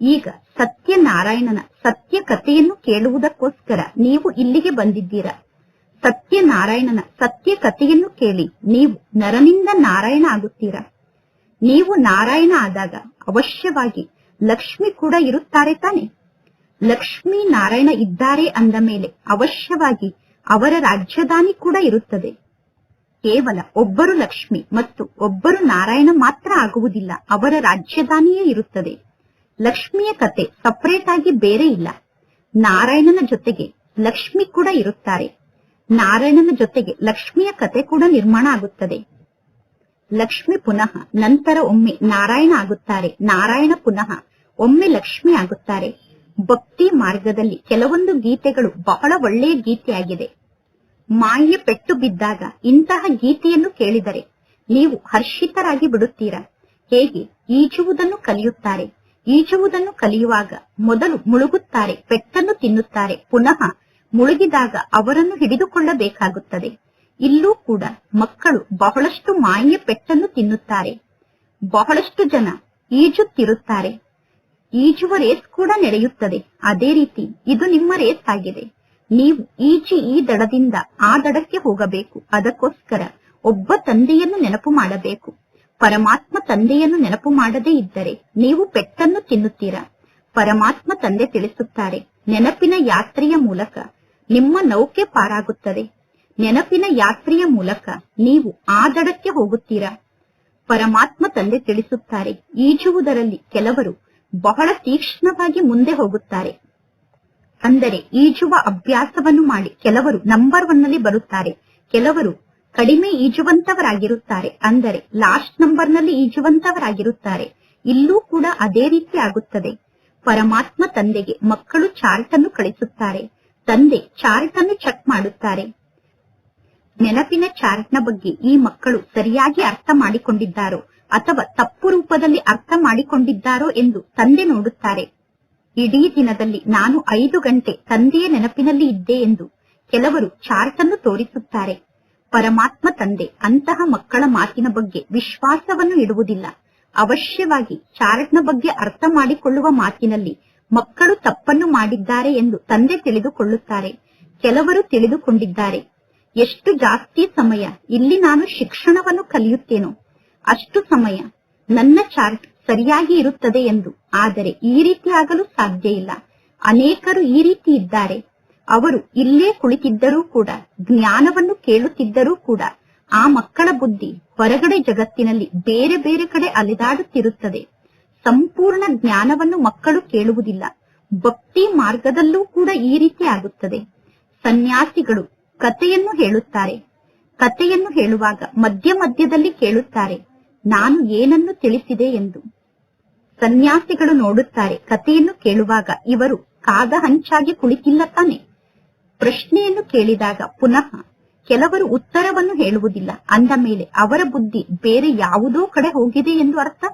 ಈಗ ಸತ್ಯನಾರಾಯಣನ ಸತ್ಯ ಕಥೆಯನ್ನು ಕೇಳುವುದಕ್ಕೋಸ್ಕರ ನೀವು ಇಲ್ಲಿಗೆ ಬಂದಿದ್ದೀರಾ? ಸತ್ಯನಾರಾಯಣನ ಸತ್ಯ ಕಥೆಯನ್ನು ಕೇಳಿ. ನೀವು ನರನಿಂದ ನಾರಾಯಣ ಆಗುತ್ತೀರಾ? ನೀವು ನಾರಾಯಣ ಆದಾಗ ಅವಶ್ಯವಾಗಿ ಲಕ್ಷ್ಮಿ ಕೂಡ ಇರುತ್ತಾರೆ ತಾನೆ. ಲಕ್ಷ್ಮಿ ನಾರಾಯಣ ಇದ್ದಾರೆ ಅಂದ ಮೇಲೆ ಅವಶ್ಯವಾಗಿ ಅವರ ರಾಜ್ಯದಾನಿ ಕೂಡ ಇರುತ್ತದೆ. ಕೇವಲ ಒಬ್ಬರು ಲಕ್ಷ್ಮಿ ಮತ್ತು ಒಬ್ಬರು ನಾರಾಯಣ ಮಾತ್ರ ಆಗುವುದಿಲ್ಲ. ಅವರ ರಾಜ್ಯದಾನಿಯೇ ಇರುತ್ತದೆ. ಲಕ್ಷ್ಮಿಯ ಕತೆ ಸಪರೇಟ್ ಆಗಿ ಬೇರೆ ಇಲ್ಲ. ನಾರಾಯಣನ ಜೊತೆಗೆ ಲಕ್ಷ್ಮಿ ಕೂಡ ಇರುತ್ತಾರೆ. ನಾರಾಯಣನ ಜೊತೆಗೆ ಲಕ್ಷ್ಮಿಯ ಕತೆ ಕೂಡ ನಿರ್ಮಾಣ ಆಗುತ್ತದೆ. ಲಕ್ಷ್ಮಿ ಪುನಃ, ನಂತರ ಒಮ್ಮೆ ನಾರಾಯಣ ಆಗುತ್ತಾರೆ. ನಾರಾಯಣ ಪುನಃ ಒಮ್ಮೆ ಲಕ್ಷ್ಮಿ ಆಗುತ್ತಾರೆ. ಭಕ್ತಿ ಮಾರ್ಗದಲ್ಲಿ ಕೆಲವೊಂದು ಗೀತೆಗಳು ಬಹಳ ಒಳ್ಳೆಯ ಗೀತೆಯಾಗಿದೆ. ಮಾಯೆ ಪೆಟ್ಟು ಬಿದ್ದಾಗ ಇಂತಹ ಗೀತೆಯನ್ನು ಕೇಳಿದರೆ ನೀವು ಹರ್ಷಿತರಾಗಿ ಬಿಡುತ್ತೀರಾ? ಹೇಗೆ? ಈಜುವುದನ್ನು ಕಲಿಯುತ್ತಾರೆ. ಈಜುವುದನ್ನು ಕಲಿಯುವಾಗ ಮೊದಲು ಮುಳುಗುತ್ತಾರೆ, ಪೆಟ್ಟನ್ನು ತಿನ್ನುತ್ತಾರೆ, ಪುನಃ ಮುಳುಗಿದಾಗ ಅವರನ್ನು ಹಿಡಿದುಕೊಳ್ಳಬೇಕಾಗುತ್ತದೆ. ಇಲ್ಲೂ ಕೂಡ ಮಕ್ಕಳು ಬಹಳಷ್ಟು ಮಾಯ ಪೆಟ್ಟನ್ನು ತಿನ್ನುತ್ತಾರೆ. ಬಹಳಷ್ಟು ಜನ ಈಜುತ್ತಿರುತ್ತಾರೆ. ಈಜುವ ರೇಸ್ ಕೂಡ ನಡೆಯುತ್ತದೆ. ಅದೇ ರೀತಿ ಇದು ನಿಮ್ಮ ರೇಸ್ ಆಗಿದೆ. ನೀವು ಈಜಿ ಈ ದಡದಿಂದ ಆ ದಡಕ್ಕೆ ಹೋಗಬೇಕು. ಅದಕ್ಕೋಸ್ಕರ ಒಬ್ಬ ತಂದೆಯನ್ನು ನೆನಪು ಮಾಡಬೇಕು. ಪರಮಾತ್ಮ ತಂದೆಯನ್ನು ನೆನಪು ಮಾಡದೇ ಇದ್ದರೆ ನೀವು ಪೆಟ್ಟನ್ನು ತಿನ್ನುತ್ತೀರಾ? ಪರಮಾತ್ಮ ತಂದೆ ತಿಳಿಸುತ್ತಾರೆ, ನೆನಪಿನ ಯಾತ್ರೆಯ ಮೂಲಕ ನಿಮ್ಮ ನೌಕೆ ಪಾರಾಗುತ್ತದೆ. ನೆನಪಿನ ಯಾತ್ರೆಯ ಮೂಲಕ ನೀವು ಆ ದಡಕ್ಕೆ ಹೋಗುತ್ತೀರಾ? ಪರಮಾತ್ಮ ತಂದೆ ತಿಳಿಸುತ್ತಾರೆ, ಈಜುವುದರಲ್ಲಿ ಕೆಲವರು ಬಹಳ ತೀಕ್ಷ್ಣವಾಗಿ ಮುಂದೆ ಹೋಗುತ್ತಾರೆ. ಅಂದರೆ ಈಜುವ ಅಭ್ಯಾಸವನ್ನು ಮಾಡಿ ಕೆಲವರು ನಂಬರ್ ಒನ್ನಲ್ಲಿ ಬರುತ್ತಾರೆ, ಕೆಲವರು ಕಡಿಮೆ ಈಜುವಂತವರಾಗಿರುತ್ತಾರೆ, ಅಂದರೆ ಲಾಸ್ಟ್ ನಂಬರ್ನಲ್ಲಿ ಈಜುವಂತವರಾಗಿರುತ್ತಾರೆ, ಇಲ್ಲೂ ಕೂಡ ಅದೇ ರೀತಿ ಆಗುತ್ತದೆ. ಪರಮಾತ್ಮ ತಂದೆಗೆ ಮಕ್ಕಳು ಚಾರ್ಟ್ ಅನ್ನು ಕಳಿಸುತ್ತಾರೆ ತಂದೆ ಚಾರ್ಟ್ ಅನ್ನು ಚೆಕ್ ಮಾಡುತ್ತಾರೆ. ನೆನಪಿನ ಚಾರ್ಟ್ನ ಬಗ್ಗೆ ಈ ಮಕ್ಕಳು ಸರಿಯಾಗಿ ಅರ್ಥ ಮಾಡಿಕೊಂಡಿದ್ದಾರೋ ಅಥವಾ ತಪ್ಪು ರೂಪದಲ್ಲಿ ಅರ್ಥ ಮಾಡಿಕೊಂಡಿದ್ದಾರೋ ಎಂದು ತಂದೆ ನೋಡುತ್ತಾರೆ. ಇಡೀ ದಿನದಲ್ಲಿ ನಾನು ಐದು ಗಂಟೆ ತಂದೆಯ ನೆನಪಿನಲ್ಲಿ ಇದ್ದೆ ಎಂದು ಕೆಲವರು ಚಾರ್ಟ್ ಅನ್ನು ತೋರಿಸುತ್ತಾರೆ. ಪರಮಾತ್ಮ ತಂದೆ ಅಂತಹ ಮಕ್ಕಳ ಮಾತಿನ ಬಗ್ಗೆ ವಿಶ್ವಾಸವನ್ನು ಇಡುವುದಿಲ್ಲ. ಅವಶ್ಯವಾಗಿ ಚಾರ್ಟ್ನ ಬಗ್ಗೆ ಅರ್ಥ ಮಾಡಿಕೊಳ್ಳುವ ಮಾತಿನಲ್ಲಿ ಮಕ್ಕಳು ತಪ್ಪನ್ನು ಮಾಡಿದ್ದಾರೆ ಎಂದು ತಂದೆ ತಿಳಿದುಕೊಳ್ಳುತ್ತಾರೆ. ಕೆಲವರು ತಿಳಿದುಕೊಂಡಿದ್ದಾರೆ. ಎಷ್ಟು ಜಾಸ್ತಿ ಸಮಯ ಇಲ್ಲಿ ನಾನು ಶಿಕ್ಷಣವನ್ನು ಕಲಿಯುತ್ತೇನೋ, ಅಷ್ಟು ಸಮಯ ನನ್ನ ಚಾರ್ಟ್ ಸರಿಯಾಗಿ ಇರುತ್ತದೆ ಎಂದು. ಆದರೆ ಈ ರೀತಿ ಆಗಲು ಸಾಧ್ಯ ಇಲ್ಲ. ಅನೇಕರು ಈ ರೀತಿ ಇದ್ದಾರೆ. ಅವರು ಇಲ್ಲೇ ಕುಳಿತಿದ್ದರೂ ಕೂಡ, ಜ್ಞಾನವನ್ನು ಕೇಳುತ್ತಿದ್ದರೂ ಕೂಡ, ಆ ಮಕ್ಕಳ ಬುದ್ಧಿ ಹೊರಗಡೆ ಜಗತ್ತಿನಲ್ಲಿ ಬೇರೆ ಬೇರೆ ಕಡೆ ಅಲೆದಾಡುತ್ತಿರುತ್ತದೆ. ಸಂಪೂರ್ಣ ಜ್ಞಾನವನ್ನು ಮಕ್ಕಳು ಕೇಳುವುದಿಲ್ಲ. ಭಕ್ತಿ ಮಾರ್ಗದಲ್ಲೂ ಕೂಡ ಈ ರೀತಿ ಆಗುತ್ತದೆ. ಸನ್ಯಾಸಿಗಳು ಕಥೆಯನ್ನು ಹೇಳುತ್ತಾರೆ. ಕಥೆಯನ್ನು ಹೇಳುವಾಗ ಮಧ್ಯ ಮಧ್ಯದಲ್ಲಿ ಕೇಳುತ್ತಾರೆ, ನಾನು ಏನನ್ನು ತಿಳಿಸಿದೆ? ಎಂದು. ಸನ್ಯಾಸಿಗಳು ನೋಡುತ್ತಾರೆ, ಕಥೆಯನ್ನು ಕೇಳುವಾಗ ಇವರು ಕಾದ ಹಂಚಾಗಿ ಕುಳಿತಿಲ್ಲ ತಾನೆ. ಪ್ರಶ್ನೆಯನ್ನು ಕೇಳಿದಾಗ ಪುನಃ ಕೆಲವರು ಉತ್ತರವನ್ನು ಹೇಳುವುದಿಲ್ಲ. ಅಂದ ಮೇಲೆ ಅವರ ಬುದ್ಧಿ ಬೇರೆ ಯಾವುದೋ ಕಡೆ ಹೋಗಿದೆ ಎಂದು ಅರ್ಥ?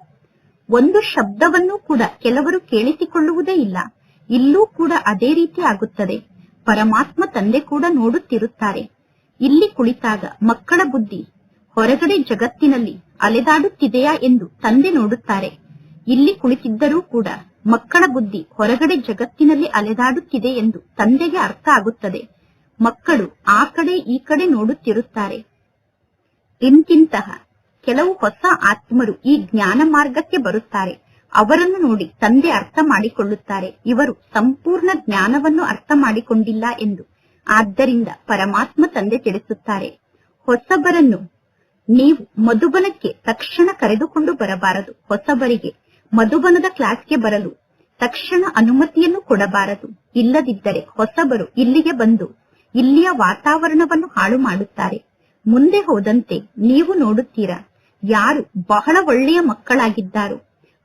ಒಂದು ಶಬ್ದವನ್ನು ಕೂಡ ಕೆಲವರು ಕೇಳಿಸಿಕೊಳ್ಳುವುದೇ ಇಲ್ಲ. ಇಲ್ಲೂ ಕೂಡ ಅದೇ ರೀತಿ ಆಗುತ್ತದೆ. ಪರಮಾತ್ಮ ತಂದೆ ಕೂಡ ನೋಡುತ್ತಿರುತ್ತಾರೆ. ಇಲ್ಲಿ ಕುಳಿತಾಗ ಮಕ್ಕಳ ಬುದ್ಧಿ ಹೊರಗಡೆ ಜಗತ್ತಿನಲ್ಲಿ ಅಲೆದಾಡುತ್ತಿದೆಯಾ ಎಂದು ತಂದೆ ನೋಡುತ್ತಾರೆ. ಇಲ್ಲಿ ಕುಳಿತಿದ್ದರೂ ಕೂಡ ಮಕ್ಕಳ ಬುದ್ಧಿ ಹೊರಗಡೆ ಜಗತ್ತಿನಲ್ಲಿ ಅಲೆದಾಡುತ್ತಿದೆ ಎಂದು ತಂದೆಗೆ ಅರ್ಥ ಆಗುತ್ತದೆ. ಮಕ್ಕಳು ಆ ಕಡೆ ಈ ಕಡೆ ನೋಡುತ್ತಿರುತ್ತಾರೆ. ಇಂತಿಂತಹ ಕೆಲವು ಹೊಸ ಆತ್ಮರು ಈ ಜ್ಞಾನ ಮಾರ್ಗಕ್ಕೆ ಬರುತ್ತಾರೆ. ಅವರನ್ನು ನೋಡಿ ತಂದೆ ಅರ್ಥ ಮಾಡಿಕೊಳ್ಳುತ್ತಾರೆ. ಇವರು ಸಂಪೂರ್ಣ ಜ್ಞಾನವನ್ನು ಅರ್ಥ ಮಾಡಿಕೊಂಡಿಲ್ಲ ಎಂದು. ಆದ್ದರಿಂದ ಪರಮಾತ್ಮ ತಂದೆ ತಿಳಿಸುತ್ತಾರೆ. ಹೊಸಬರನ್ನು ನೀವು ಮಧುಬನಕ್ಕೆ ತಕ್ಷಣ ಕರೆದುಕೊಂಡು ಬರಬಾರದು. ಹೊಸಬರಿಗೆ ಮಧುಬನದ ಕ್ಲಾಸ್ಗೆ ಬರಲು ತಕ್ಷಣ ಅನುಮತಿಯನ್ನು ಕೊಡಬಾರದು. ಇಲ್ಲದಿದ್ದರೆ ಹೊಸಬರು ಇಲ್ಲಿಗೆ ಬಂದು ಇಲ್ಲಿಯ ವಾತಾವರಣವನ್ನು ಹಾಳು ಮಾಡುತ್ತಾರೆ ಮುಂದೆ ಹೋದಂತೆ ನೀವು ನೋಡುತ್ತೀರಾ? ಯಾರು ಬಹಳ ಒಳ್ಳೆಯ ಮಕ್ಕಳಾಗಿದ್ದಾರೋ,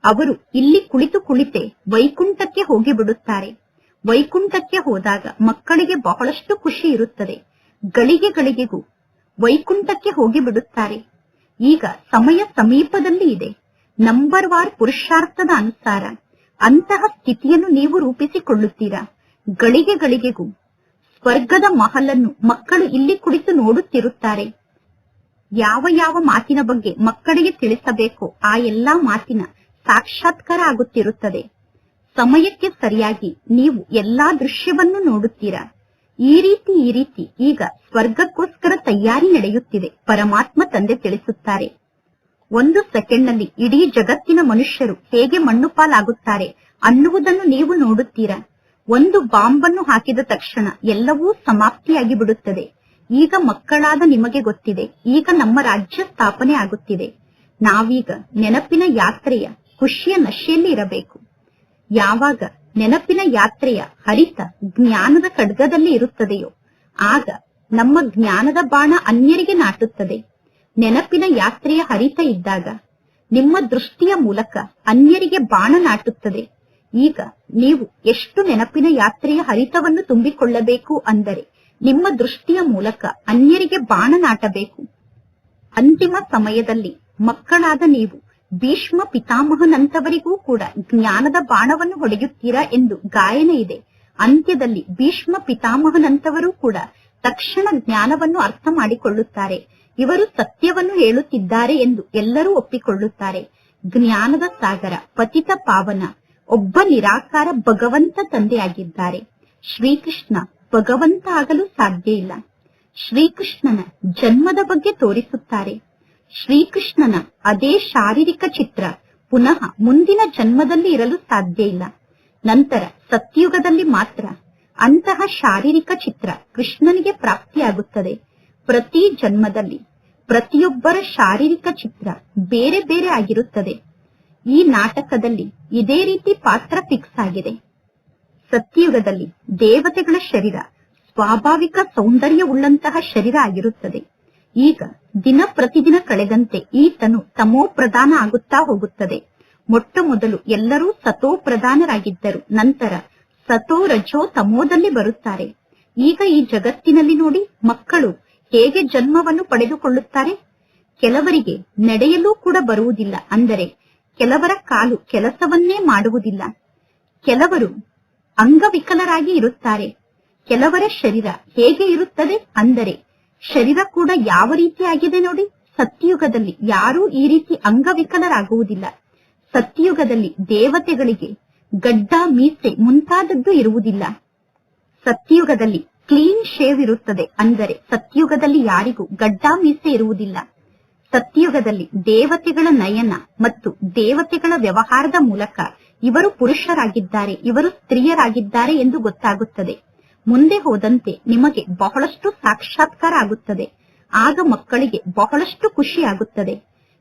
ಅವರು ಇಲ್ಲಿ ಕುಳಿತು ಕುಳಿತೆ ವೈಕುಂಠಕ್ಕೆ ಹೋಗಿ ಬಿಡುತ್ತಾರೆ ವೈಕುಂಠಕ್ಕೆ ಹೋದಾಗ ಮಕ್ಕಳಿಗೆ ಬಹಳಷ್ಟು ಖುಷಿ ಇರುತ್ತದೆ. ಗಳಿಗೆ ಗಳಿಗೆಗೂ ವೈಕುಂಠಕ್ಕೆ ಹೋಗಿ ಬಿಡುತ್ತಾರೆ ಈಗ ಸಮಯ ಸಮೀಪದಲ್ಲಿ ಇದೆ. ನಂಬರ್ ವಾರ್ ಪುರುಷಾರ್ಥದ ಅನುಸಾರ ಅಂತಹ ಸ್ಥಿತಿಯನ್ನು ನೀವು ರೂಪಿಸಿಕೊಳ್ಳುತ್ತೀರಾ? ಗಳಿಗೆ ಗಳಿಗೆಗೂ ಸ್ವರ್ಗದ ಮಹಲನ್ನು ಮಕ್ಕಳು ಇಲ್ಲಿ ಕುಳಿತು ನೋಡುತ್ತಿರುತ್ತಾರೆ. ಯಾವ ಯಾವ ಮಾತಿನ ಬಗ್ಗೆ ಮಕ್ಕಳಿಗೆ ತಿಳಿಸಬೇಕು, ಆ ಎಲ್ಲಾ ಮಾತಿನ ಸಾಕ್ಷಾತ್ಕಾರ ಆಗುತ್ತಿರುತ್ತದೆ. ಸಮಯಕ್ಕೆ ಸರಿಯಾಗಿ ನೀವು ಎಲ್ಲಾ ದೃಶ್ಯವನ್ನು ನೋಡುತ್ತೀರಾ? ಈ ರೀತಿ ಈ ರೀತಿ ಈಗ ಸ್ವರ್ಗಕ್ಕೋಸ್ಕರ ತಯಾರಿ ನಡೆಯುತ್ತಿದೆ, ಪರಮಾತ್ಮ ತಂದೆ ತಿಳಿಸುತ್ತಾರೆ. ಒಂದು ಸೆಕೆಂಡ್ನಲ್ಲಿ ಇಡೀ ಜಗತ್ತಿನ ಮನುಷ್ಯರು ಹೇಗೆ ಮಣ್ಣು ಪಾಲಾಗುತ್ತಾರೆ ಅನ್ನುವುದನ್ನು ನೀವು ನೋಡುತ್ತೀರಾ? ಒಂದು ಬಾಂಬನ್ನು ಹಾಕಿದ ತಕ್ಷಣ ಎಲ್ಲವೂ ಸಮಾಪ್ತಿಯಾಗಿ ಬಿಡುತ್ತದೆ ಈಗ ಮಕ್ಕಳಾದ ನಿಮಗೆ ಗೊತ್ತಿದೆ. ಈಗ ನಮ್ಮ ರಾಜ್ಯ ಸ್ಥಾಪನೆ ಆಗುತ್ತಿದೆ. ನಾವೀಗ ನೆನಪಿನ ಯಾತ್ರೆಯ ಖುಷಿಯ ನಶೆಯಲ್ಲಿ ಇರಬೇಕು. ಯಾವಾಗ ನೆನಪಿನ ಯಾತ್ರೆಯ ಹರಿತ ಜ್ಞಾನದ ಖಡ್ಗದಲ್ಲಿ ಇರುತ್ತದೆಯೋ, ಆಗ ನಮ್ಮ ಜ್ಞಾನದ ಬಾಣ ಅನ್ಯರಿಗೆ ನಾಟುತ್ತದೆ. ನೆನಪಿನ ಯಾತ್ರೆಯ ಹರಿತ ಇದ್ದಾಗ ನಿಮ್ಮ ದೃಷ್ಟಿಯ ಮೂಲಕ ಅನ್ಯರಿಗೆ ಬಾಣ ನಾಟುತ್ತದೆ. ಈಗ ನೀವು ಎಷ್ಟು ನೆನಪಿನ ಯಾತ್ರೆಯ ಹರಿತವನ್ನು ತುಂಬಿಕೊಳ್ಳಬೇಕು ಅಂದರೆ ನಿಮ್ಮ ದೃಷ್ಟಿಯ ಮೂಲಕ ಅನ್ಯರಿಗೆ ಬಾಣ ನಾಟಬೇಕು. ಅಂತಿಮ ಸಮಯದಲ್ಲಿ ಮಕ್ಕಳಾದ ನೀವು ಭೀಷ್ಮ ಪಿತಾಮಹನಂತವರಿಗೂ ಕೂಡ ಜ್ಞಾನದ ಬಾಣವನ್ನು ಹೊಡೆಯುತ್ತೀರಾ ಎಂದು ಗಾಯನ ಇದೆ. ಅಂತ್ಯದಲ್ಲಿ ಭೀಷ್ಮ ಪಿತಾಮಹನಂತವರು ಕೂಡ ತಕ್ಷಣ ಜ್ಞಾನವನ್ನು ಅರ್ಥ ಮಾಡಿಕೊಳ್ಳುತ್ತಾರೆ. ಇವರು ಸತ್ಯವನ್ನು ಹೇಳುತ್ತಿದ್ದಾರೆ ಎಂದು ಎಲ್ಲರೂ ಒಪ್ಪಿಕೊಳ್ಳುತ್ತಾರೆ. ಜ್ಞಾನದ ಸಾಗರ, ಪತಿತ ಪಾವನ, ಒಬ್ಬ ನಿರಾಕಾರ ಭಗವಂತ ತಂದೆಯಾಗಿದ್ದಾರೆ. ಶ್ರೀಕೃಷ್ಣ ಭಗವಂತ ಆಗಲು ಸಾಧ್ಯ ಇಲ್ಲ. ಶ್ರೀಕೃಷ್ಣನ ಜನ್ಮದ ಬಗ್ಗೆ ತೋರಿಸುತ್ತಾರೆ. ಶ್ರೀಕೃಷ್ಣನ ಅದೇ ಶಾರೀರಿಕ ಚಿತ್ರ ಪುನಃ ಮುಂದಿನ ಜನ್ಮದಲ್ಲಿ ಇರಲು ಸಾಧ್ಯ ಇಲ್ಲ. ನಂತರ ಸತ್ಯುಗದಲ್ಲಿ ಮಾತ್ರ ಅಂತಹ ಶಾರೀರಿಕ ಚಿತ್ರ ಕೃಷ್ಣನಿಗೆ ಪ್ರಾಪ್ತಿಯಾಗುತ್ತದೆ. ಪ್ರತಿ ಜನ್ಮದಲ್ಲಿ ಪ್ರತಿಯೊಬ್ಬರ ಶಾರೀರಿಕ ಚಿತ್ರ ಬೇರೆ ಬೇರೆ ಆಗಿರುತ್ತದೆ. ಈ ನಾಟಕದಲ್ಲಿ ಇದೇ ರೀತಿ ಪಾತ್ರ ಫಿಕ್ಸ್ ಆಗಿದೆ. ಸತ್ಯಯುಗದಲ್ಲಿ ದೇವತೆಗಳ ಶರೀರ ಸ್ವಾಭಾವಿಕ ಸೌಂದರ್ಯವುಳ್ಳಂತಹ ಶರೀರ ಆಗಿರುತ್ತದೆ. ಈಗ ದಿನ ಪ್ರತಿದಿನ ಕಳೆದಂತೆ ಈತನು ತನು ತಮೋ ಪ್ರಧಾನ ಆಗುತ್ತಾ ಹೋಗುತ್ತದೆ. ಮೊಟ್ಟ ಮೊದಲು ಎಲ್ಲರೂ ಸತೋ ಪ್ರಧಾನರಾಗಿದ್ದರು. ನಂತರ ಸತೋ ರಜೋ ತಮೋದಲ್ಲಿ ಬರುತ್ತಾರೆ. ಈಗ ಈ ಜಗತ್ತಿನಲ್ಲಿ ನೋಡಿ ಮಕ್ಕಳು ಹೇಗೆ ಜನ್ಮವನ್ನು ಪಡೆದುಕೊಳ್ಳುತ್ತಾರೆ? ಕೆಲವರಿಗೆ ನಡೆಯಲು ಕೂಡ ಬರುವುದಿಲ್ಲ. ಅಂದರೆ ಕೆಲವರ ಕಾಲು ಕೆಲಸವನ್ನೇ ಮಾಡುವುದಿಲ್ಲ. ಕೆಲವರು ಅಂಗವಿಕಲರಾಗಿ ಇರುತ್ತಾರೆ. ಕೆಲವರ ಶರೀರ ಹೇಗೆ ಇರುತ್ತದೆ ಅಂದರೆ, ಶರೀರ ಕೂಡ ಯಾವ ರೀತಿಯಾಗಿದೆ ನೋಡಿ. ಸತ್ಯಯುಗದಲ್ಲಿ ಯಾರೂ ಈ ರೀತಿ ಅಂಗವಿಕಲರಾಗುವುದಿಲ್ಲ. ಸತ್ಯಯುಗದಲ್ಲಿ ದೇವತೆಗಳಿಗೆ ಗಡ್ಡ, ಮೀಸೆ ಮುಂತಾದದ್ದು ಇರುವುದಿಲ್ಲ. ಸತ್ಯಯುಗದಲ್ಲಿ ಕ್ಲೀನ್ ಶೇವ್ ಇರುತ್ತದೆ ಅಂದರೆ, ಸತ್ಯಯುಗದಲ್ಲಿ ಯಾರಿಗೂ ಗಡ್ಡ, ಮೀಸೆ ಇರುವುದಿಲ್ಲ. ಸತ್ಯಯುಗದಲ್ಲಿ ದೇವತೆಗಳ ನಯನ ಮತ್ತು ದೇವತೆಗಳ ವ್ಯವಹಾರದ ಮೂಲಕ ಇವರು ಪುರುಷರಾಗಿದ್ದಾರೆ, ಇವರು ಸ್ತ್ರೀಯರಾಗಿದ್ದಾರೆ ಎಂದು ಗೊತ್ತಾಗುತ್ತದೆ. ಮುಂದೆ ಹೋದಂತೆ ನಿಮಗೆ ಬಹಳಷ್ಟು ಸಾಕ್ಷಾತ್ಕಾರ ಆಗುತ್ತದೆ. ಆಗ ಮಕ್ಕಳಿಗೆ ಬಹಳಷ್ಟು ಖುಷಿಯಾಗುತ್ತದೆ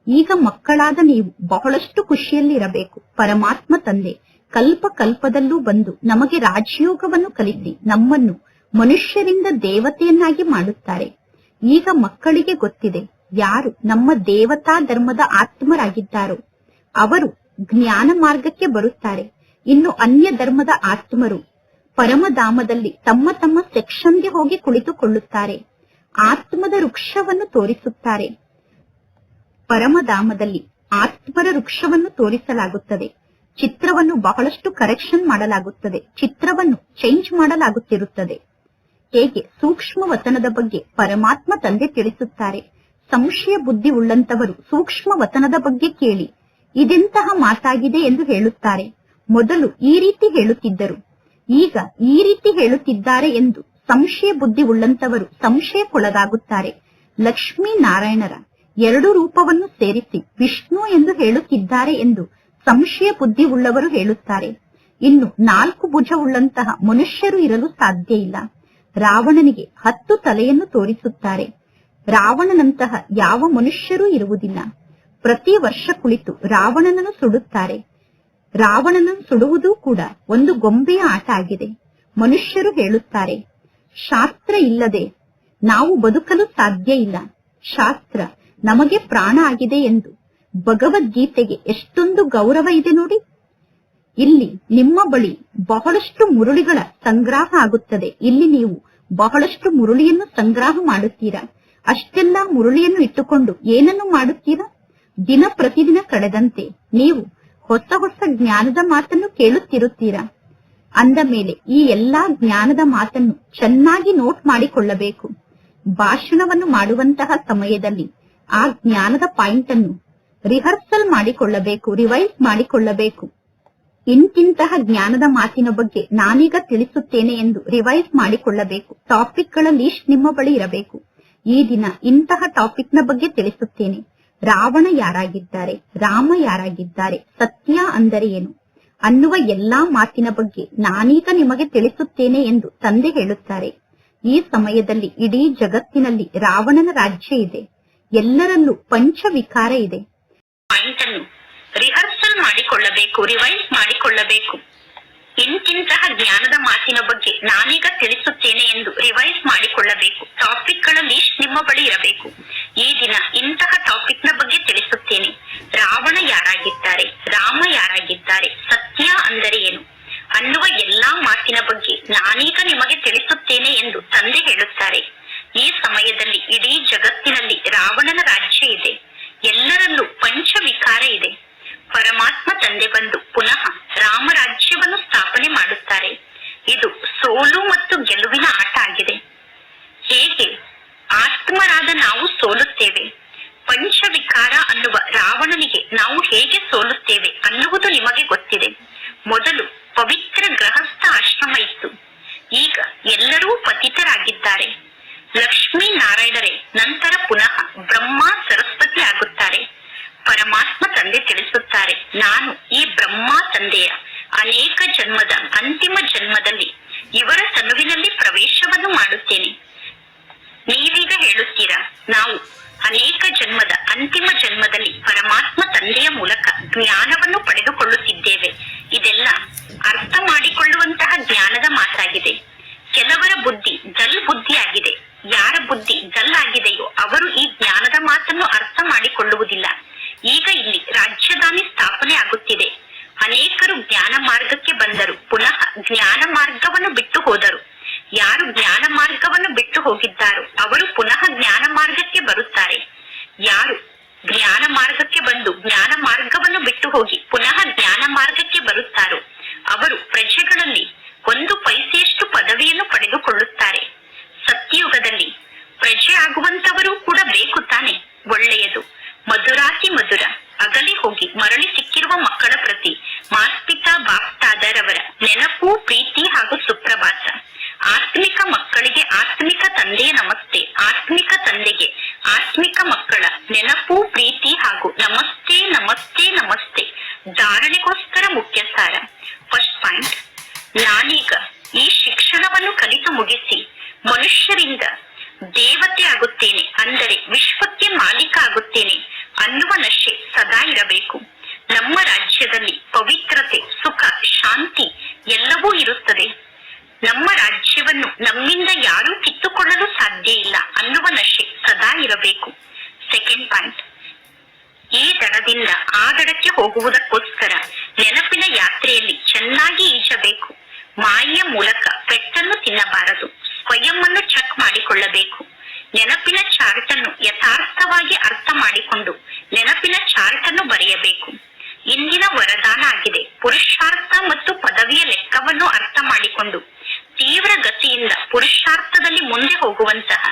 ಈಗ ಮಕ್ಕಳಾದ ನೀವು ಬಹಳಷ್ಟು ಖುಷಿಯಲ್ಲಿರಬೇಕು. ಪರಮಾತ್ಮ ತಂದೆ, ಕಲ್ಪ ಕಲ್ಪದಲ್ಲೂ ಬಂದು ನಮಗೆ ರಾಜಯೋಗವನ್ನು ಕಲಿಸಿ ನಮ್ಮನ್ನು ಮನುಷ್ಯರಿಂದ ದೇವತೆಯನ್ನಾಗಿ ಮಾಡುತ್ತಾರೆ. ಈಗ ಮಕ್ಕಳಿಗೆ ಗೊತ್ತಿದೆ, ಯಾರು ನಮ್ಮ ದೇವತಾ ಧರ್ಮದ ಆತ್ಮರಾಗಿದ್ದಾರೋ, ಅವರು ಜ್ಞಾನ ಮಾರ್ಗಕ್ಕೆ ಬರುತ್ತಾರೆ. ಇನ್ನು ಅನ್ಯ ಧರ್ಮದ ಆತ್ಮರು ಪರಮಧಾಮದಲ್ಲಿ ತಮ್ಮ ತಮ್ಮ ಸೆಕ್ಷನ್ಗೆ ಹೋಗಿ ಕುಳಿತುಕೊಳ್ಳುತ್ತಾರೆ. ಆತ್ಮದ ವೃಕ್ಷವನ್ನು ತೋರಿಸುತ್ತಾರೆ. ಪರಮಧಾಮದಲ್ಲಿ ಆತ್ಮರ ವೃಕ್ಷವನ್ನು ತೋರಿಸಲಾಗುತ್ತದೆ. ಚಿತ್ರವನ್ನು ಬಹಳಷ್ಟು ಕರೆಕ್ಷನ್ ಮಾಡಲಾಗುತ್ತದೆ. ಚಿತ್ರವನ್ನು ಚೇಂಜ್ ಮಾಡಲಾಗುತ್ತಿರುತ್ತದೆ. ಹೇಗೆ? ಸೂಕ್ಷ್ಮ ವತನದ ಬಗ್ಗೆ ಪರಮಾತ್ಮ ತಂದೆ ತಿಳಿಸುತ್ತಾರೆ. ಸಂಶಯ ಬುದ್ಧಿ ಉಳ್ಳಂತವರು ಸೂಕ್ಷ್ಮ ವತನದ ಬಗ್ಗೆ ಕೇಳಿ. ಇದೆಂತಹ ಮಾತಾಗಿದೆ ಎಂದು ಹೇಳುತ್ತಾರೆ. ಮೊದಲು ಈ ರೀತಿ ಹೇಳುತ್ತಿದ್ದರು. ಈಗ ಈ ರೀತಿ ಹೇಳುತ್ತಿದ್ದಾರೆ ಎಂದು ಸಂಶಯ ಬುದ್ಧಿ ಉಳ್ಳಂತವರು ಸಂಶಯಕ್ಕೊಳಗಾಗುತ್ತಾರೆ. ಲಕ್ಷ್ಮೀ ನಾರಾಯಣರ ಎರಡು ರೂಪವನ್ನು ಸೇರಿಸಿ ವಿಷ್ಣು ಎಂದು ಹೇಳುತ್ತಿದ್ದಾರೆ ಎಂದು ಸಂಶಯ ಬುದ್ಧಿ ಉಳ್ಳವರು ಹೇಳುತ್ತಾರೆ. ಇನ್ನು ನಾಲ್ಕು ಭುಜವುಳ್ಳಂತಹ ಮನುಷ್ಯರು ಇರಲು ಸಾಧ್ಯ ಇಲ್ಲ. ರಾವಣನಿಗೆ ಹತ್ತು ತಲೆಯನ್ನು ತೋರಿಸುತ್ತಾರೆ. ರಾವಣನಂತಹ ಯಾವ ಮನುಷ್ಯರೂ ಇರುವುದಿಲ್ಲ. ಪ್ರತಿ ವರ್ಷ ಕುಳಿತು ರಾವಣನನ್ನು ಸುಡುತ್ತಾರೆ. ರಾವಣನನ್ನು ಸುಡುವುದೂ ಕೂಡ ಒಂದು ಗೊಂಬೆಯ ಆಟ ಆಗಿದೆ. ಮನುಷ್ಯರು ಹೇಳುತ್ತಾರೆ, ಶಾಸ್ತ್ರ ಇಲ್ಲದೆ ನಾವು ಬದುಕಲು ಸಾಧ್ಯ ಇಲ್ಲ. ಶಾಸ್ತ್ರ ನಮಗೆ ಪ್ರಾಣ ಆಗಿದೆ ಎಂದು. ಭಗವದ್ಗೀತೆಗೆ ಎಷ್ಟೊಂದು ಗೌರವ ಇದೆ ನೋಡಿ. ಇಲ್ಲಿ ನಿಮ್ಮ ಬಳಿ ಬಹಳಷ್ಟು ಮುರುಳಿಗಳ ಸಂಗ್ರಹ ಆಗುತ್ತದೆ. ಇಲ್ಲಿ ನೀವು ಬಹಳಷ್ಟು ಮುರುಳಿಯನ್ನು ಸಂಗ್ರಹ ಮಾಡುತ್ತೀರಾ? ಅಷ್ಟೆಲ್ಲ ಮುರುಳಿಯನ್ನು ಇಟ್ಟುಕೊಂಡು ಏನನ್ನು ಮಾಡುತ್ತೀರಾ? ದಿನ ಪ್ರತಿದಿನ ಕಳೆದಂತೆ ನೀವು ಹೊಸ ಹೊಸ ಜ್ಞಾನದ ಮಾತನ್ನು ಕೇಳುತ್ತಿರುತ್ತೀರಾ? ಅಂದ ಮೇಲೆ ಈ ಎಲ್ಲಾ ಜ್ಞಾನದ ಮಾತನ್ನು ಚೆನ್ನಾಗಿ ನೋಟ್ ಮಾಡಿಕೊಳ್ಳಬೇಕು. ಭಾಷಣವನ್ನು ಮಾಡುವಂತಹ ಸಮಯದಲ್ಲಿ ಆ ಜ್ಞಾನದ ಪಾಯಿಂಟ್ ಅನ್ನು ರಿಹರ್ಸಲ್ ಮಾಡಿಕೊಳ್ಳಬೇಕು ರಿವೈಸ್ ಮಾಡಿಕೊಳ್ಳಬೇಕು. ಇಂತಿಂತಹ ಜ್ಞಾನದ ಮಾತಿನ ಬಗ್ಗೆ ನಾನೀಗ ತಿಳಿಸುತ್ತೇನೆ ಎಂದು ರಿವೈಸ್ ಮಾಡಿಕೊಳ್ಳಬೇಕು. ಟಾಪಿಕ್ಗಳ ಲೀಸ್ಟ್ ನಿಮ್ಮ ಬಳಿ ಇರಬೇಕು. ಈ ದಿನ ಇಂತಹ ಟಾಪಿಕ್ನ ಬಗ್ಗೆ ತಿಳಿಸುತ್ತೇನೆ. ರಾವಣ ಯಾರಾಗಿದ್ದಾರೆ, ರಾಮ ಯಾರಾಗಿದ್ದಾರೆ, ಸತ್ಯ ಅಂದರೆ ಏನು? ಅನ್ನುವ ಎಲ್ಲಾ ಮಾತಿನ ಬಗ್ಗೆ ನಾನೀಗ ನಿಮಗೆ ತಿಳಿಸುತ್ತೇನೆ ಎಂದು ತಂದೆ ಹೇಳುತ್ತಾರೆ. ಈ ಸಮಯದಲ್ಲಿ ಇಡೀ ಜಗತ್ತಿನಲ್ಲಿ ರಾವಣನ ರಾಜ್ಯ ಇದೆ. ಎಲ್ಲರಲ್ಲೂ ಪಂಚವಿಕಾರ ಇದೆ. ಮಾಡಿಕೊಳ್ಳಬೇಕು ರಿವೈಸ್ ಮಾಡಿಕೊಳ್ಳಬೇಕು. ಇಂತಿಂತಹ ಜ್ಞಾನದ ಮಾತಿನ ಬಗ್ಗೆ ನಾನೀಗ ತಿಳಿಸುತ್ತೇನೆ ಎಂದು ರಿವೈಸ್ ಮಾಡಿಕೊಳ್ಳಬೇಕು. ಟಾಪಿಕ್ಗಳ ಲಿಸ್ಟ್ ನಿಮ್ಮ ಬಳಿ ಇರಬೇಕು. ಈ ದಿನ ಇಂತಹ ಟಾಪಿಕ್ನ ಬಗ್ಗೆ ತಿಳಿಸುತ್ತೇನೆ. ರಾವಣ ಯಾರಾಗಿದ್ದಾರೆ? ರಾಮ ಯಾರಾಗಿದ್ದಾರೆ? ಸತ್ಯ ಅಂದರೆ ಏನು? ಅನ್ನುವ ಎಲ್ಲಾ ಮಾತಿನ ಬಗ್ಗೆ ನಾನೀಗ ನಿಮಗೆ ತಿಳಿಸುತ್ತೇನೆ ಎಂದು ತಂದೆ ಹೇಳುತ್ತಾರೆ. ಈ ಸಮಯದಲ್ಲಿ ಇಡೀ ಜಗತ್ತಿನಲ್ಲಿ ರಾವಣನ ರಾಜ್ಯ ಇದೆ. ಎಲ್ಲರಲ್ಲೂ ಪಂಚವಿಕಾರ ಇದೆ. ಪರಮಾತ್ಮ ತಂದೆ ಬಂದು ಪುನಃ ರಾಮರಾಜ್ಯವನ್ನು ಸ್ಥಾಪನೆ ಮಾಡುತ್ತಾರೆ ಇದು ಸೋಲು ಮತ್ತು ಗೆಲುವಿನ ಆಟ ಆಗಿದೆ. ಹೇಗೆ? ಆತ್ಮರಾದ ನಾವು ಸೋಲುತ್ತೇವೆ. ಪಂಚವಿಕಾರ ಅನ್ನುವ ರಾವಣನಿಗೆ ನಾವು ಹೇಗೆ ಸೋಲುತ್ತೇವೆ ಅನ್ನುವುದು ನಿಮಗೆ ಗೊತ್ತಿದೆ. ಮೊದಲು ಸ್ಪಷ್ಟವಾಗಿ ಅರ್ಥ ಮಾಡಿಕೊಂಡು ನೆನಪಿನ ಚಾರ್ಟ್ ಅನ್ನು ಬರೆಯಬೇಕು. ಇಂದಿನ ವರದಾನ ಆಗಿದೆ. ಪುರುಷಾರ್ಥ ಮತ್ತು ಪದವಿಯ ಲೆಕ್ಕವನ್ನು ಅರ್ಥ ಮಾಡಿಕೊಂಡು ತೀವ್ರ ಗತಿಯಿಂದ ಪುರುಷಾರ್ಥದಲ್ಲಿ ಮುಂದೆ ಹೋಗುವಂತಹ